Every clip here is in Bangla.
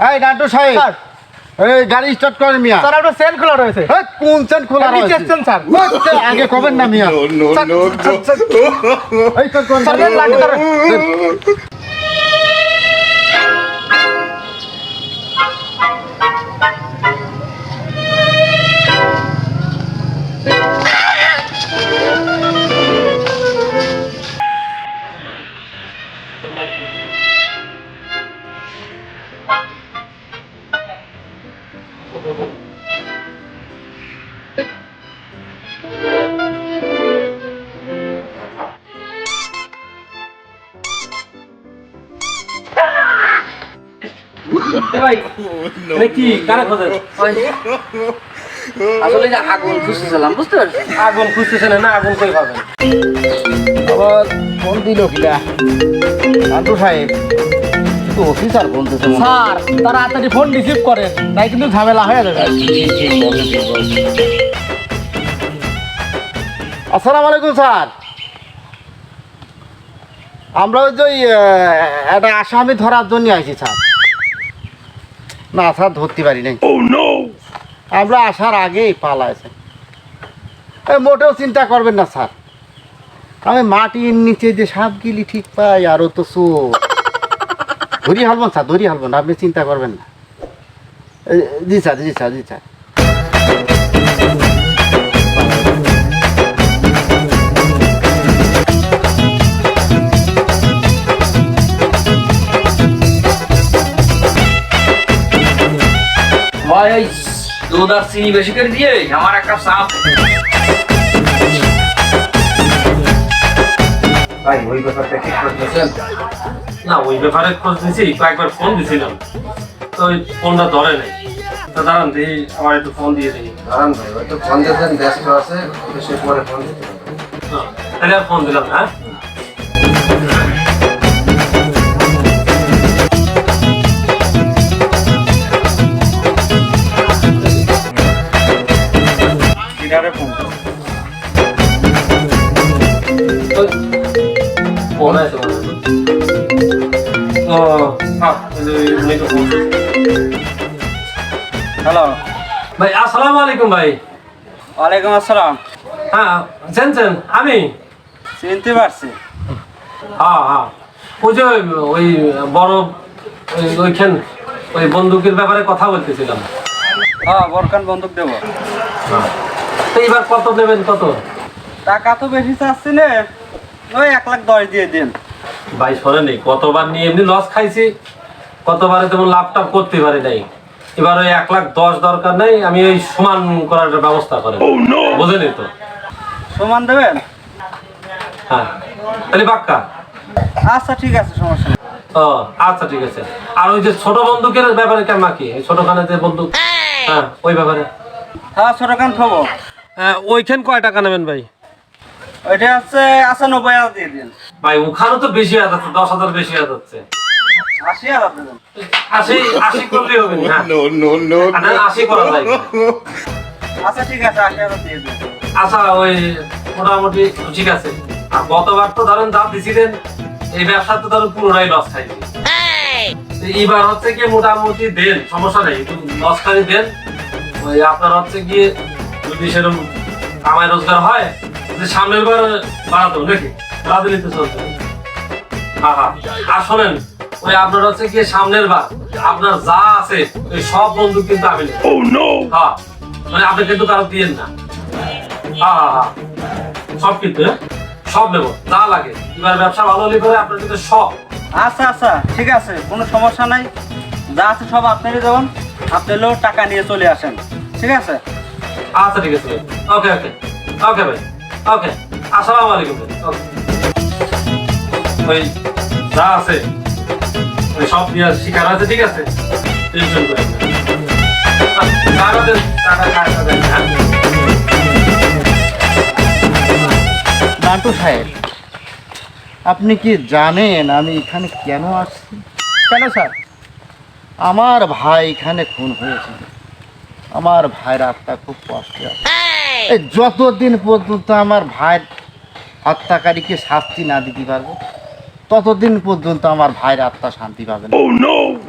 এই নাটু সাহেব স্যার। এই গাড়ি স্টার্ট করেন মিয়া স্যার আপনার সেন খোলা রয়েছে এই, কোন চেন খোলা রয়েছে চেষ্টেন, স্যার। আগে কবেন না মিয়া স্যার, স্যার, স্যার, এই স্যার, ভাই কি? কারা খোঁজেন আসলে যে আগুন খুঁজতেছিলাম বুঝতে পারছি আগুন খুঁজতেছেন না আগুন কই পাবেন? আবার ফোন দিল কিনা সাহেব কিন্তু অফিসার ফোন স্যার তাড়াতাড়ি ফোন রিসিভ করেন তাই কিন্তু ঝামেলা হয়ে যাবে। আসসালামু আলাইকুম স্যার। আমরা ওই যে ওই, একটা আসামি ধরার জন্য আইছি স্যার। না স্যার ধরতে পারি নাই। আমরা আসার আগেই পালাইছে। আছে মোটেও চিন্তা করবেন না স্যার। আমি মাটির নিচে যে সাপগুলি ঠিক পাই আরও তো চোর। ধরি হালবেন স্যার ধরি হালবেন আপনি চিন্তা করবেন না। জি স্যার জি স্যার জি স্যার। ভাই এই দুধ আর চিনি বেশি করে দিয়ে আমার একটা সাপ ভাই ওই ব্যাপারটা ঠিক করতেছেন না ওই ব্যাপারে খোঁজ নিছি কয়েকবার ফোন দিছিলাম। তো ওই ফোনটা ধরে নাই। তো দাঁড়ান দিই আমার একটু ফোন দিয়ে দিই দাঁড়ান ভাই হয়তো ফোন দিয়েছেন ব্যস্ত আছে সে পরে ফোন দিতে হবে। হ্যাঁ, তাহলে আর ফোন দিলাম হ্যাঁ? হয়। হ্যাঁ, যে উনি হ্যালো ভাই আসসালামু আলাইকুম ভাই। ওয়ালাইকুম আসসালাম। হ্যাঁ চেনছেন আমি। চিনতে পারছি। হ্যাঁ হ্যাঁ। ওই যে ওই বড় ওইখান ওই বন্দুকের ব্যাপারে কথা বলতেছিলাম। হ্যাঁ বরকান বন্দুক দেবো। তো এবার কত দেবেন কত? টাকা তো বেশি চাচ্ছি না। ওই এক লাখ দশ দিয়ে দিন। ভাই শোনেনি কতবার নিয়ে এমনি লস খাইছি কতবারে তেমন লাভ টাভ করতে পারি নাই। এবার ওই এক লাখ দশ দরকার নেই আমি ওই সমান করার ব্যবস্থা করেন। বোঝেনি তো? সমান দেবেন? হ্যাঁ। তাহলে বাক্কা। আচ্ছা ঠিক আছে সমস্যা ও আচ্ছা ঠিক আছে। আর ওই যে ছোট বন্দুকের ব্যাপারে কেমন কি? এই ছোটখানে যে বন্দুক হ্যাঁ ওই ব্যাপারে। হ্যাঁ ছোটখান থবো ওইখান কয় টাকা নেবেন ভাই? ওইটা হচ্ছে আচ্ছা নব্বই হাজার দিয়ে দিন। ভাই ওখানে তো বেশি হাত আছে দশ হাজার বেশি হাত হচ্ছে। আশি হাজার আশি আশি করলেই হবে না আশি করা যায়। আচ্ছা ঠিক আছে আশি হাজার দিয়ে দিন। আচ্ছা ওই মোটামুটি ঠিক আছে। আর গতবার তো ধরেন যা দিছিলেন এই ব্যবসা তো ধরুন পুরোটাই লস খাইছি। এইবার হচ্ছে কি মোটামুটি দেন সমস্যা নেই লস খাই দেন। ওই আপনার হচ্ছে কি যদি সেরকম কামাই রোজগার হয় যে সামনের বার বাড়াতো নাকি? রাজনীতি চলছে হ্যাঁ হ্যাঁ আর শোনেন ওই আপনার হচ্ছে কি সামনের বার আপনার যা আছে ওই সব বন্ধু কিন্তু আমি হ্যাঁ মানে আপনি কিন্তু কারও দিয়েন না। হ্যাঁ হ্যাঁ হ্যাঁ সব কিন্তু হ্যাঁ? সব নেব যা লাগে। এবার ব্যবসা ভালো হলে পরে আপনার কিন্তু সব। আচ্ছা আচ্ছা ঠিক আছে কোনো সমস্যা নাই। যা আছে সব আপনারই দেবেন আপনি লোক টাকা নিয়ে চলে আসেন। ঠিক আছে? আচ্ছা ঠিক আছে। ওকে ওকে ওকে ভাই। ওকে আসসালামু আলাইকুম ওকে ওই যা আছে ওই সব দিয়ে শিকার আছে ঠিক আছে? টেনশন। আচ্ছা, নাটু সাহেব আপনি কি জানেন আমি এখানে কেন আসছি? কেন স্যার? আমার ভাই এখানে খুন হয়েছে। আমার ভাইয়ের আত্মা খুব কষ্টে আছে। এই! যতদিন পর্যন্ত আমার ভাইয়ের হত্যাকারীকে শাস্তি না দিতে পারব ততদিন পর্যন্ত আমার ভাইয়ের আত্মা শান্তি পাবে না।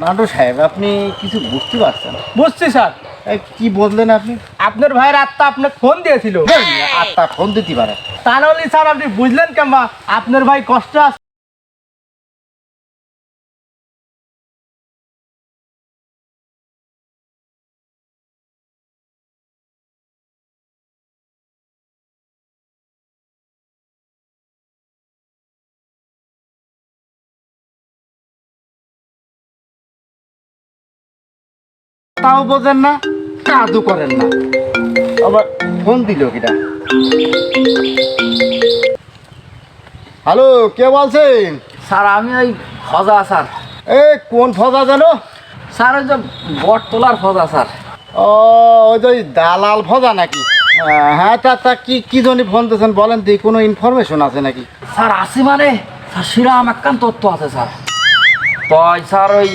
নাটু সাহেব আপনি কিছু বুঝতে পারছেন? না। বুঝছি স্যার। কি বললেন আপনি? আপনার ভাইয়ের আত্মা আপনার ফোন দিয়েছিল। আত্মা ফোন দিতে পারে। তাহলে স্যার আপনি বুঝলেন কেমন আপনার ভাই কষ্ট আছে। তাও বোঝেন না কাজও করেন না। আবার ফোন দিল কিটা হ্যালো কে বলছেন? স্যার আমি ওই ফজা স্যার। এ কোন ফজা জানো স্যার ওই যে বট তোলার ফজা স্যার। ও ওই যে দালাল ফজা নাকি? হ্যাঁ তা তা কি কি জন্য ফোন দিয়েছেন বলেন দি কোনো ইনফরমেশন আছে নাকি? স্যার আসি মানে? স্যার শিরাম একখান তথ্য আছে স্যার। তাই স্যার ওই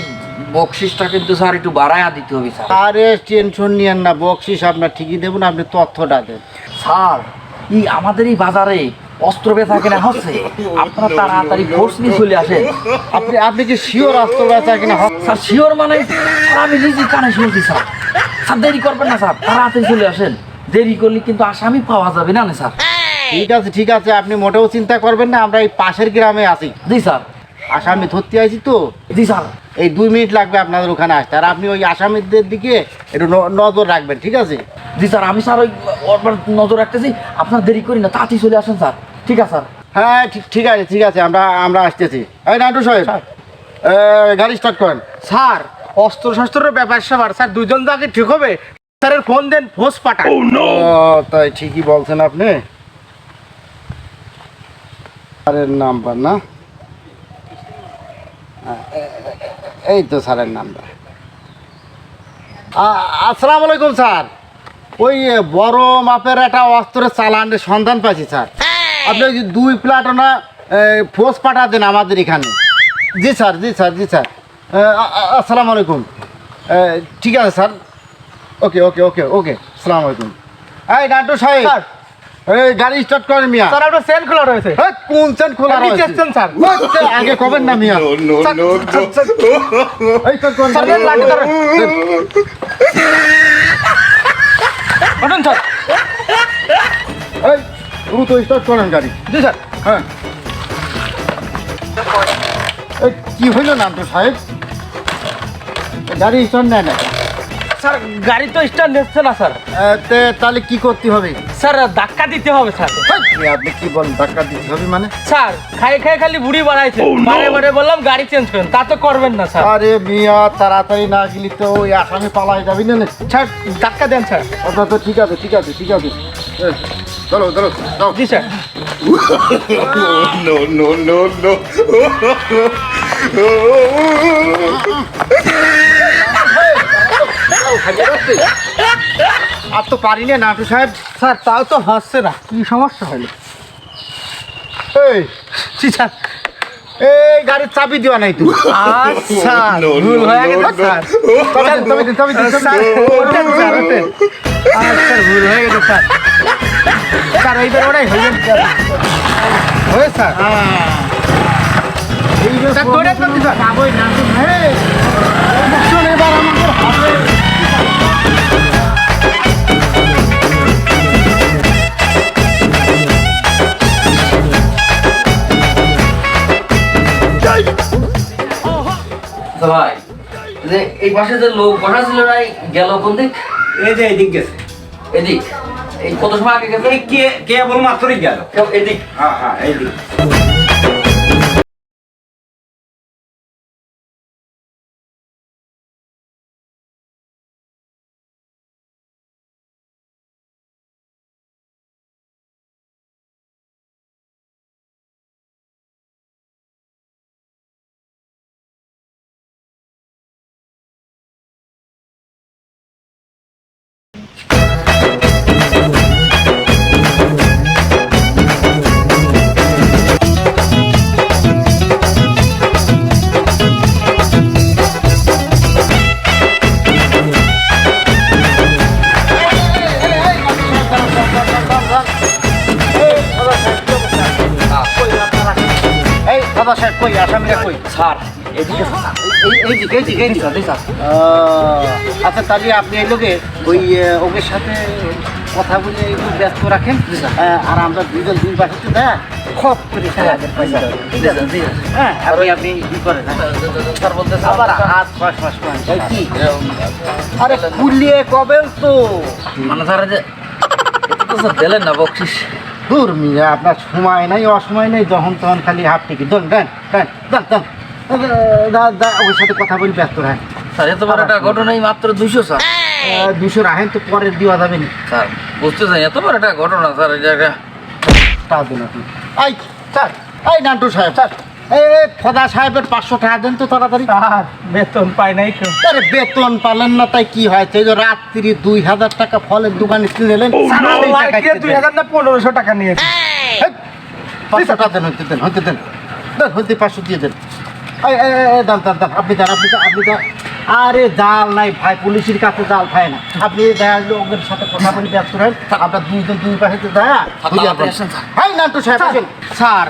বকশিসটা কিন্তু স্যার একটু বাড়াইয়া দিতে হবে স্যার। আরে টেনশন নিয়েন না বকশিস আপনার ঠিকই দেবো না আপনি তথ্যটা দেন। স্যার ই আমাদের এই বাজারে অস্ত্র বেচা কেনা হচ্ছে। আপনারা তাড়াতাড়ি ফোর্স নিয়ে চলে আসেন। আপনি আপনি কি শিওর আসতে বেচা কিনা হ- স্যার শিওর মানে আমি নিজে কানে শুনছি স্যার। স্যার দেরি করবেন না স্যার। তাড়াতাড়ি চলে আসেন। দেরি করলে কিন্তু আসামি পাওয়া যাবে না স্যার। ঠিক আছে ঠিক আছে আপনি মোটেও চিন্তা করবেন না আমরা এই পাশের গ্রামে আছি। জি স্যার। আসামি ধরতে আইছি তো। জি স্যার। এই দুই মিনিট লাগবে আপনাদের ওখানে আসতে। আর আপনি ওই আসামিদের দিকে একটু ন- নজর রাখবেন ঠিক আছে? জি স্যার আমি স্যার ওই ওর নজর রাখতেছি। আপনার দেরি করি না তাড়াতাড়ি চলে আসেন স্যার। ঠিক আছে স্যার? হ্যাঁ ঠিক ঠিক আছে ঠিক আছে আমরা আমরা আসতেছি। এই নাটু সাহেব গাড়ি স্টার্ট করেন। স্যার অস্ত্র শস্ত্রের ব্যাপার স্যাপার স্যার দুজন যাকে ঠিক হবে স্যারের ফোন দেন ফোর্স পাঠান। ও তাই ঠিকই বলছেন আপনি। স্যারের নাম্বার না? এই তো স্যারের নাম্বার আসসালামু আলাইকুম স্যার। ওই বড় মাপের একটা অস্ত্রের চালানের সন্ধান পাইছি স্যার। আপনি ওই যে দুই প্লাটনা ফোর্স পাঠা দেন আমাদের এখানে। জি স্যার জি স্যার জি স্যার। আসসালামু আলাইকুম। ঠিক আছে স্যার। ওকে ওকে ওকে ওকে আসসালামু আলাইকুম। এই নাটু সাহেব। এই গাড়ি স্টার্ট করেন মিয়া। স্যার আপনার সেল খোলা রয়েছে। এই, কোন চেন খোলা রয়েছে? স্যার। ওই, আগে কবেন না মিয়া। এই, স্যার, কোন- স্যার, লাঠি ধরেন। ওঠেন স্যার। এই দ্রুত স্টার্ট করেন গাড়ি। জি স্যার। হ্যাঁ। কি হইল তো সাহেব? গাড়ি স্টার্ট নেয় না স্যার গাড়ি তো স্ট্যান্ড নিচ্ছে না স্যার তে, তাহলে কি করতে হবে স্যার ধাক্কা দিতে হবে স্যার আপনি কি বলেন ধাক্কা দিতে হবে মানে স্যার খাই খাই খালি বুড়ি বানাইছে বারে বারে বললাম গাড়ি চেঞ্জ করেন তা তো করবেন না স্যার আরে মিয়া তাড়াতাড়ি না গেলি তো ওই আসামি পালাই যাবি না স্যার ধাক্কা দেন স্যার ওটা তো ঠিক আছে ঠিক আছে ঠিক আছে ধরো ধরো ধরো জি স্যার no, no, আর তো পারি না নাটু সাহেব। স্যার তাও তো হচ্ছে না। কি সমস্যা হলো? এই জি স্যার এই গাড়ির চাবি দেওয়া নাই তুই আচ্ছা ভুল হয়ে গেছে স্যার। দিন, দিন, স্যার। ওঠেন স্যার ওঠেন। আচ্ছা ভুল হয়ে গেছে স্যার। স্যার এইবার ওটাই হয়ে স্যার। হয়ে স্যার। এই যে স্যার, দৌড়ে তো দিবা। যাবোই নাটু সাহেব। তো ভাই যে এই পাশে যে লোক বসা ছিল না গেল কোন দিক? এই যে এদিক গেছে। এদিক। এই কত সময় আগে গেছে? কে কে বল মাত্রই গেল। এদিক। হ্যাঁ হ্যাঁ এইদিক স্যার এদিকে এই এই দিকে এই দিকে এই দিকে। স্যার আচ্ছা তাহলে আপনি এই লোকে ওই ওদের সাথে কথা বলে একটু ব্যস্ত রাখেন। আর আমরা দুজন দুই পাশে দেখ খপ করে হ্যাঁ আপনি আপনি ই করেন। স্যার বলতে আবার হাত ফাঁস ফাঁস ফাঁস কি? আরে কবেন তো? মানে স্যার যে দিলেন না বকশিস। দূর মিয়া আপনার সময় নাই অসময় নেই যখন তখন খালি হাফ টিকিট দেন দেন দেন দেন দেন। দা দা ওর সাথে কথা বলি ব্যস্ত রাখেন স্যার এত বড় একটা ঘটনাই মাত্র দুশো স্যার। দুশো রাখেন তো পরে দেওয়া যাবে না স্যার বুঝতেছেন এত বড় একটা ঘটনা স্যার জায়গা টাকা দিন আপনি। আই স্যার এই নান্টু সাহেব স্যার। এই ফদা সাহেবের পাঁচশো টাকা দেন তো তাড়াতাড়ি। আর বেতন পাই নাই তো আরে বেতন পালেন না তাই কি হয়েছে এই যে রাত্রি দুই হাজার টাকা ফলের দোকানে কিনে নিলেন দুই হাজার না পনেরোশো টাকা নিয়ে পাঁচশো টাকা দেন হইতে দেন হইতে দেন। হইতে পাঁচশো দিয়ে দেন। দাম দাম দাম আপনি দেন আপনি দেন আপনি দেন। আরে জাল নাই ভাই পুলিশের কাছে জাল ভাই না। আপনি দেখা গেলো ওদের সাথে কথা বলে ব্যস্ত रहेন আপনার দুইজন দুই পাশে দেখা। হাই নান্টু সাহেব স্যার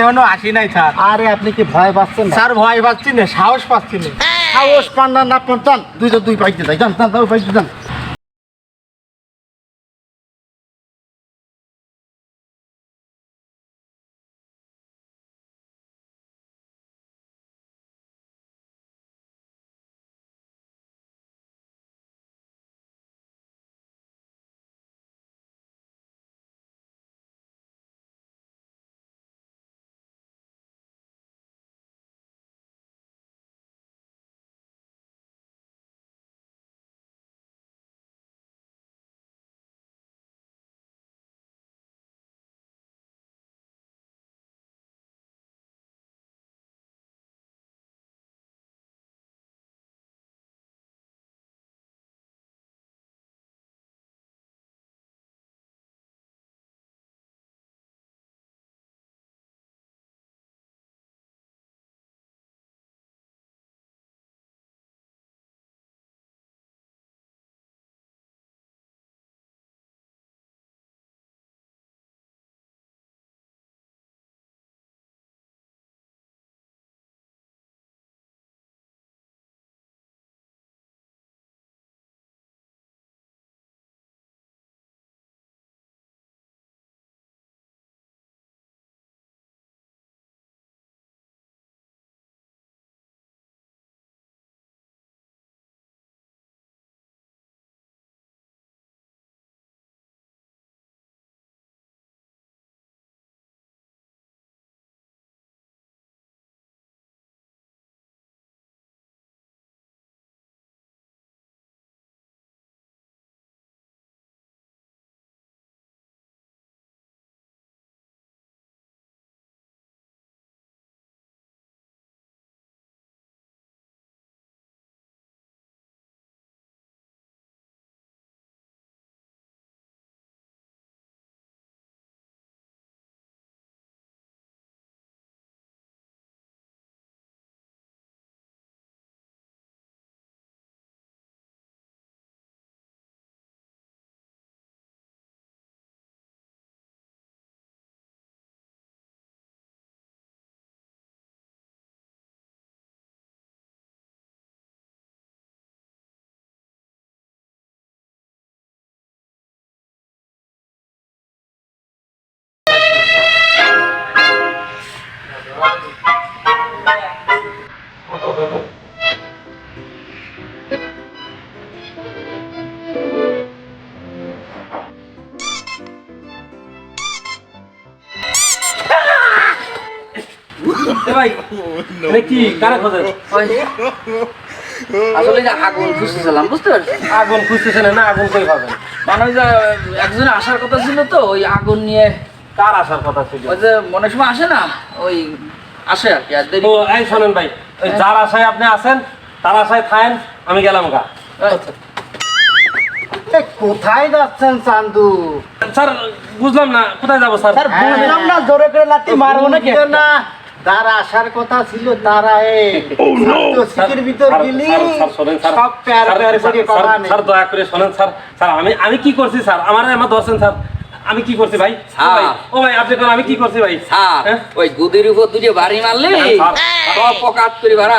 এখনও আসি নাই স্যার। আরে আপনি কি ভয় পাচ্ছেন? স্যার ভয় পাচ্ছি না সাহস পাচ্ছি না। সাহস পান না না যান। দুইজন দুই পাইতে যাই যান যান ওই পাইতে যান। ভাই কি কারে খোঁজেন আসলে যে আগুন খুঁজতেছিলাম বুঝতে পারছেন? আগুন খুঁজতেছেন না আগুন কই পাবেন? মানে যে একজনে আসার কথা ছিল তো ওই আগুন নিয়ে কার আসার কথা ছিল? ওই যে মনে সময় আসে না ওই আসে আর কি আর দেরি ও এই শোনেন ভাই ওই যার আশায় আপনি আছেন তার আশায় থাকেন আমি গেলাম গা। আচ্ছা। কোথায় যাচ্ছেন চান্দু? স্যার বুঝলাম না কোথায় যাব স্যার? স্যার বুঝলাম না জোরে করে লাতি মারবো নাকি? না। তার আসার কথা ছিল তারা শীতের ভিতর গেলি। সব প্যার প্যার করে কথা নেই। স্যার দয়া করে শোনেন স্যার। স্যার আমি আমি কি করছি স্যার? আমার আমার ধরছেন স্যার। আমি কি করছি ভাই? ও ভাই আপনি আমি কি করছি ভাই? স্যার হ্যাঁ? ওই গুদির উপর দুটো বাড়ি মারলে পকাত করে বাড়া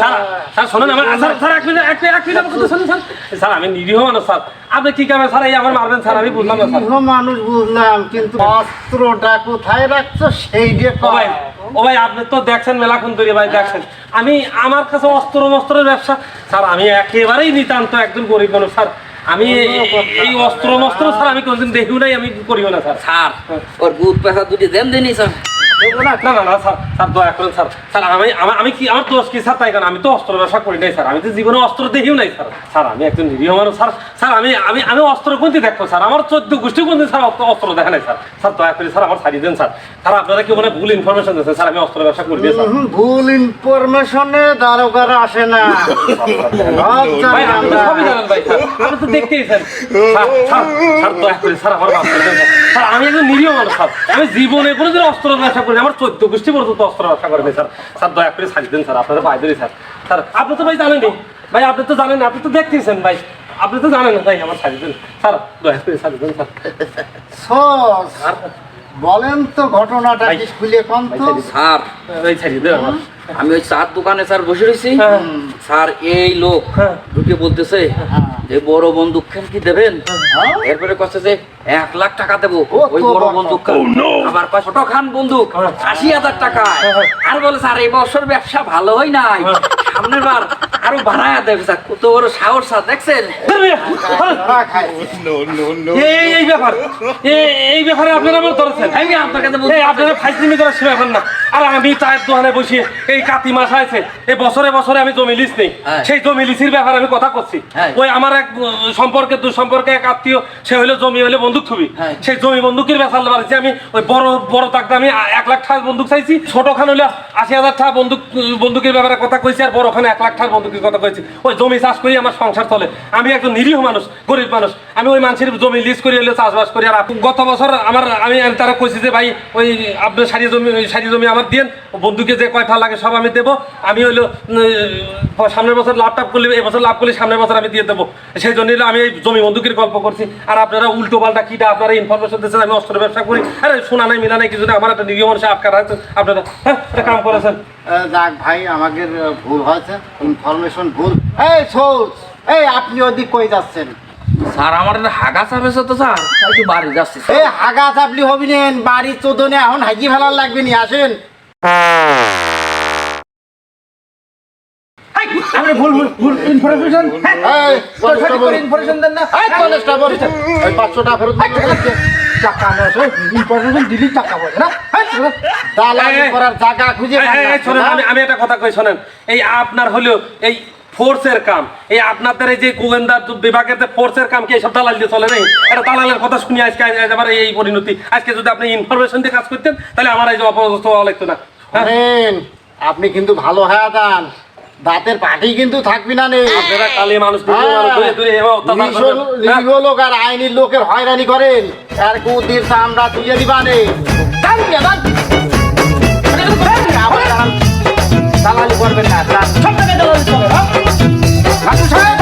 স্যার, শোনেন আমার স্যার স্যার এক মিনিট এক মিনিট এক মিনিট কথা শুনুন স্যার। স্যার আমি নিরীহ মানুষ স্যার। আপনি কি করবেন? স্যার এই আমার মারবেন স্যার আমি বুঝলাম না স্যার। মানুষ বুঝলাম কিন্তু অস্ত্রটা কোথায় রাখছো সেই ও ভাই ও ভাই আপনি তো দেখছেন মেলাক্ষণ ধরে ভাই দেখছেন। আমি আমার কাছে অস্ত্র মস্ত্রের ব্যবসা। স্যার আমি একেবারেই নিতান্ত একজন গরিব মানুষ স্যার। আমি এই অস্ত্র মস্ত্র স্যার আমি কোনদিন দেখিও নাই, আমি করিও না, স্যার। স্যার, ওর গুদ পেশা দুটি দেন দেনি, স্যার। না না না না স্যার স্যার দয়া করেন স্যার। স্যার আমি আমি- আমি কি আমার দোষ কি স্যার তাই কারণ আমি তো অস্ত্র ব্যবসা করি নাই স্যার। আমি তো জীবনে অস্ত্র দেখিও নাই স্যার। স্যার আমি একজন নিরীহ মানুষ স্যার। স্যার আমি আমি আমি অস্ত্র কোনটি দেখব স্যার। আমার চোদ্দ গোষ্ঠী কোনদিন স্যার অস্ত্র- দেখা নাই স্যার। স্যার দয়া করে স্যার আমার ছাড়িয়ে দেন স্যার। স্যার আপনারা কি মানে ভুল ইনফরমেশন দিচ্ছেন স্যার আমি অস্ত্র ব্যবসা করি স্যার। ভুল ইনফরমেশনে দারোগারা আসে না। ভাই আপনি সবই জানেন ভাই। স্যার। আপনি তো দেখতেইছেন স্যার স্যার স্যার দয়া করে স্যার আমার মাফ করে দেন, স্যার। স্যার আমি একজন নিরীহ মানুষ স্যার। আমি জীবনে কোনোদিন অস্ত্র ব্যবসা করি না। আমার চোদ্দ গোষ্ঠী পর্যন্ত অস্ত্র রক্ষা করে স্যার। স্যার দয়া করে ছাড়িয়ে দেন স্যার। আপনারা পাই ধরি স্যার। স্যার আপনি তো ভাই জানেনি ভাই আপনি তো জানেন আপনি তো দেখতেছেন ভাই। আপনি তো জানেন ভাই আমার ছাড়িয়ে দেন। স্যার দয়া করে ছাড়িয়ে দেন স্যার। স্যার বলেন তো ঘটনাটা কি খুলে কম তো? স্যার ভাই ছাড়ি দেন আমার। আমি ওই চার দোকানে স্যার বসে রয়েছি হ্যাঁ। স্যার এই লোক হ্যাঁ। ঢুকে বলতেছে যে বড় বন্দুক খান কি দেবেন? এরপরে কচ্ছে যে এক লাখ টাকা দেবো। ওই বড় বন্দুক খান আবার ছোট খান বন্দুক হ্যাঁ। আশি হাজার টাকা আর বলে স্যার এই বছর ব্যবসা ভালো হয় নাই। সামনের বার আরও বাড়ায় দেবে স্যার। কত বড় সাহস স্যার দেখছেন? এই এই ব্যাপার। এই- এই ব্যাপারে আপনারা আমার ধরেছেন। আমি আপনার কাছে আপনারা ফাইজলিমি করার সীমা এখন না। আর আমি চায়ের দোকানে বসে এই কাতি মাস আছে এই বছরে বছরে আমি জমি লিস নেই। হ্যাঁ। সেই জমি লিসির ব্যাপারে আমি কথা করছি হ্যাঁ। ওই আমার এক সম্পর্কে দু সম্পর্কে এক আত্মীয় সে হইল জমি হইলে বন্দুক ছবি হ্যাঁ। সেই জমি বন্দুকের ব্যাপার বাড়িছি আমি ওই বড় বড় তাকটা আমি এক লাখ টাকার বন্দুক চাইছি ছোট খান হইলে আশি হাজার টাকা বন্দুক বন্দুকের ব্যাপারে কথা কইছি আর বড় খানে এক লাখ টাকার বন্দুকের কথা কইছি। ওই জমি চাষ করি আমার সংসার চলে। আমি একজন নিরীহ মানুষ গরিব মানুষ। আমি ওই মানুষের জমি লিজ করি হইলে চাষবাস করি। আর গত বছর আমার আমি তারা কইছি যে ভাই ওই আপনার সারি জমি সারি জমি আমার দিন বন্দুকে যে কয়টা লাগে সব আমি দেবো। আমি হইল সামনের বছর লাভ টাপ করলে এই বছর লাভ করলে সামনের বছর আমি দিয়ে দেবো। সেই জন্য আমি এই জমি বন্দুকের গল্প করছি। আর আপনারা উল্টো পাল্টা কিটা আপনারা ইনফরমেশন দিচ্ছেন আমি অস্ত্র ব্যবসা করি। আরে শোনা নাই মিলা নাই কিছু না আমার একটা নিরীহ মানুষ আটকা রাখছেন আপনারা হ্যাঁ এটা কাম করেছেন। যাক ভাই আমাদের ভুল হয়েছে। ইনফরমেশন ভুল। এই সোস এই আপনি ওদিক কই যাচ্ছেন? স্যার আমার একটা হাগা চাপেছে তো স্যার। বাড়ি যাচ্ছি। এই হাগা চাপলি হবি নেন বাড়ির চোদনে এখন হাগি ফেলার লাগবে নি আসেন। আপনি ভুল ভুল ভুল ইনফরমেশন এই, কনস্টেবল। ইনফরমেশন দেন না। এই, কনস্টেবল, ওই পাঁচশো টাকা ফেরত দিতে হবে। টাকা ইনফরমেশন দিলি টাকা বলে না? দালালি এই, এই। করার জায়গা খুঁজে এই, পান এই, না, এই, শোনেন আমি আমি একটা কথা কই শোনেন। এই আপনার হলো এই ফোর্সের কাম এই আপনাদের এই যে গোয়েন্দা বিভাগের যে ফোর্সের কাম কি এইসব দালাল দিয়ে চলে নেই এটা দালালের কথা শুনি আজকে এই পরিণতি। আজকে যদি আপনি ইনফরমেশন দিয়ে কাজ করতেন তাহলে আমার এই যে অপদস্থ হওয়া লাগতো না। হ্যাঁ? আপনি কিন্তু ভালো হয়ে যান দাঁতের পাটি কিন্তু থাকবি না নেই আপনারা কালি মানুষ। হ্যাঁ? লোক আর আইনি লোকের হয়রানি করেন আর কুদির চামড়া তুলে দিবা নে দান মিয়া, দান। আবার দাঁড়ান। দালালি করবেন না চলে, হ্যাঁ? সাহেব